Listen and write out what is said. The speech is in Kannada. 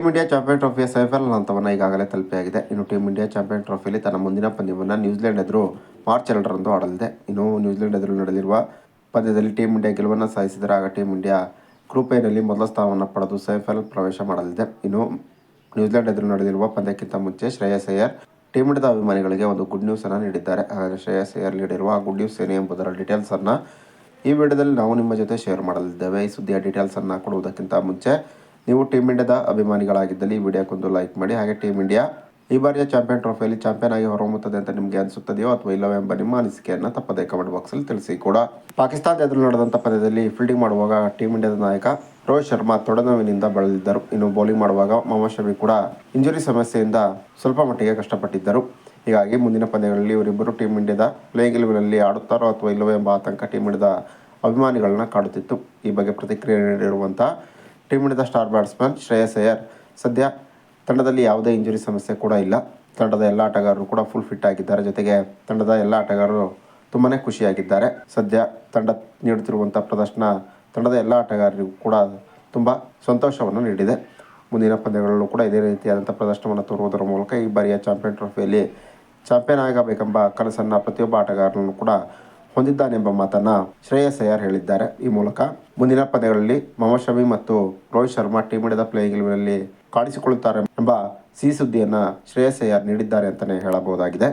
ಟೀಮ್ ಇಂಡಿಯಾ ಚಾಂಪಿಯನ್ ಟ್ರೋಫಿಯ ಸೆಮಿಫೈನಲ್ ಹಂತವನ್ನು ಈಗಾಗಲೇ ತಲುಪಿಯಾಗಿದೆ. ಇನ್ನು ಟೀಮ್ ಇಂಡಿಯಾ ಚಾಂಪಿಯನ್ ಟ್ರೋಫಿಯಲ್ಲಿ ತನ್ನ ಮುಂದಿನ ಪಂದ್ಯವನ್ನು ನ್ಯೂಜಿಲೆಂಡ್ ಎದುರು ಮಾರ್ಚ್ ಎರಡರಂದು ಆಡಲಿದೆ. ಇನ್ನು ನ್ಯೂಜಿಲೆಂಡ್ ಎದುರು ನಡೆಯಲಿರುವ ಪಂದ್ಯದಲ್ಲಿ ಟೀಮ್ ಇಂಡಿಯಾ ಗೆಲುವನ್ನು ಸಾಧಿಸಿದರೆ ಆಗ ಟೀಮ್ ಇಂಡಿಯಾ ಗ್ರೂಪ್ ಎನಲ್ಲಿ ಮೊದಲ ಸ್ಥಾನವನ್ನು ಪಡೆದು ಸೆಮಿಫೈನಲ್ ಪ್ರವೇಶ ಮಾಡಲಿದೆ. ಇನ್ನು ನ್ಯೂಜಿಲೆಂಡ್ ಎದುರು ನಡೆದಿರುವ ಪಂದ್ಯಕ್ಕಿಂತ ಮುಂಚೆ ಶ್ರೇಯಸ್ ಅಯ್ಯರ್ ಟೀಮ್ ಇಂಡಿಯಾದ ಅಭಿಮಾನಿಗಳಿಗೆ ಒಂದು ಗುಡ್ ನ್ಯೂಸ್ ಅನ್ನು ನೀಡಿದ್ದಾರೆ. ಹಾಗಾದರೆ ಶ್ರೇಯಸ್ ಅಯ್ಯರ್ ನೀಡಿರುವ ಗುಡ್ ನ್ಯೂಸ್ ಏನು ಎಂಬುದರ ಡೀಟೇಲ್ಸ್ ಅನ್ನು ಈ ವಿಡಿಯೋದಲ್ಲಿ ನಾವು ನಿಮ್ಮ ಜೊತೆ ಶೇರ್ ಮಾಡಲಿದ್ದೇವೆ. ಈ ಸುದ್ದಿಯ ಡೀಟೇಲ್ಸ್ ಅನ್ನು ಕೊಡುವುದಕ್ಕಿಂತ ಮುಂಚೆ ನೀವು ಟೀಮ್ ಇಂಡಿಯಾದ ಅಭಿಮಾನಿಗಳಾಗಿದ್ದಲ್ಲಿ ಈ ವಿಡಿಯೋಕ್ಕೊಂದು ಲೈಕ್ ಮಾಡಿ. ಹಾಗೆ ಟೀಮ್ ಇಂಡಿಯಾ ಈ ಬಾರಿಯ ಚಾಂಪಿಯನ್ ಟ್ರೋಫಿಯಲ್ಲಿ ಚಾಂಪಿಯನ್ ಆಗಿ ಹೊರಹೊಮ್ಮುತ್ತದೆ ಅಂತ ನಿಮಗೆ ಅನಿಸುತ್ತದೆಯೋ ಅಥವಾ ಇಲ್ಲವೋ ಎಂಬ ನಿಮ್ಮ ಅನಿಸಿಕೆಯನ್ನು ತಪ್ಪದೇ ಕಮೆಂಟ್ ಬಾಕ್ಸಲ್ಲಿ ತಿಳಿಸಿ ಕೂಡ. ಪಾಕಿಸ್ತಾನದ ಎದುರು ನಡೆದಂಥ ಪಂದ್ಯದಲ್ಲಿ ಫೀಲ್ಡಿಂಗ್ ಮಾಡುವಾಗ ಟೀಮ್ ಇಂಡಿಯಾದ ನಾಯಕ ರೋಹಿತ್ ಶರ್ಮಾ ತೊಡೆನೋವಿನಿಂದ ಬಳಲಿದ್ದರು. ಇನ್ನು ಬೌಲಿಂಗ್ ಮಾಡುವಾಗ ಮೊಹಮ್ಮದ್ ಶಮಿ ಕೂಡ ಇಂಜುರಿ ಸಮಸ್ಯೆಯಿಂದ ಸ್ವಲ್ಪ ಮಟ್ಟಿಗೆ ಕಷ್ಟಪಟ್ಟಿದ್ದರು. ಹೀಗಾಗಿ ಮುಂದಿನ ಪಂದ್ಯಗಳಲ್ಲಿ ಇವರಿಬ್ಬರು ಟೀಮ್ ಇಂಡಿಯಾದ ಪ್ಲೇಯಿಂಗ್ ಇಲೆವೆನಲ್ಲಿ ಆಡುತ್ತಾರೋ ಅಥವಾ ಇಲ್ಲವೋ ಎಂಬ ಆತಂಕ ಟೀಮ್ ಇಂಡಿಯಾದ ಅಭಿಮಾನಿಗಳನ್ನ ಕಾಡುತ್ತಿತ್ತು. ಈ ಬಗ್ಗೆ ಪ್ರತಿಕ್ರಿಯೆ ನೀಡಿರುವಂಥ ಟೀಮ್ ಇಂಡಿಯಾದ ಸ್ಟಾರ್ ಬ್ಯಾಟ್ಸ್ಮನ್ ಶ್ರೇಯಸ್ ಅಯ್ಯರ್. ಸದ್ಯ ತಂಡದಲ್ಲಿ ಯಾವುದೇ ಇಂಜುರಿ ಸಮಸ್ಯೆ ಕೂಡ ಇಲ್ಲ. ತಂಡದ ಎಲ್ಲ ಆಟಗಾರರು ಕೂಡ ಫುಲ್ ಫಿಟ್ ಆಗಿದ್ದಾರೆ. ಜೊತೆಗೆ ತಂಡದ ಎಲ್ಲ ಆಟಗಾರರು ತುಂಬಾ ಖುಷಿಯಾಗಿದ್ದಾರೆ. ಸದ್ಯ ತಂಡ ನೀಡುತ್ತಿರುವಂಥ ಪ್ರದರ್ಶನ ತಂಡದ ಎಲ್ಲ ಆಟಗಾರರಿಗೂ ಕೂಡ ತುಂಬ ಸಂತೋಷವನ್ನು ನೀಡಿದೆ. ಮುಂದಿನ ಪಂದ್ಯಗಳಲ್ಲೂ ಕೂಡ ಇದೇ ರೀತಿಯಾದಂಥ ಪ್ರದರ್ಶನವನ್ನು ತೋರುವುದರ ಮೂಲಕ ಈ ಬಾರಿಯ ಚಾಂಪಿಯನ್ ಟ್ರೋಫಿಯಲ್ಲಿ ಚಾಂಪಿಯನ್ ಆಗಬೇಕೆಂಬ ಕನಸನ್ನು ಪ್ರತಿಯೊಬ್ಬ ಆಟಗಾರನೂ ಕೂಡ ಹೊಂದಿದ್ದಾನೆಂಬ ಮಾತನ್ನ ಶ್ರೇಯಸ್ ಅಯ್ಯರ್ ಹೇಳಿದ್ದಾರೆ. ಈ ಮೂಲಕ ಮುಂದಿನ ಪಂದ್ಯಗಳಲ್ಲಿ ಮೊಹಮ್ಮದ್ ಶಮಿ ಮತ್ತು ರೋಹಿತ್ ಶರ್ಮಾ ಟೀಮ್ ಇಂಡಿಯಾದ ಪ್ಲೇಯಿಂಗ್ ಇಲೆವೆನ್ನಲ್ಲಿ ಕಾಣಿಸಿಕೊಳ್ಳುತ್ತಾರೆ ಎಂಬ ಸಿಹಿ ಸುದ್ದಿಯನ್ನ ಶ್ರೇಯಸ್ ಅಯ್ಯರ್ ನೀಡಿದ್ದಾರೆ ಅಂತಾನೆ ಹೇಳಬಹುದಾಗಿದೆ.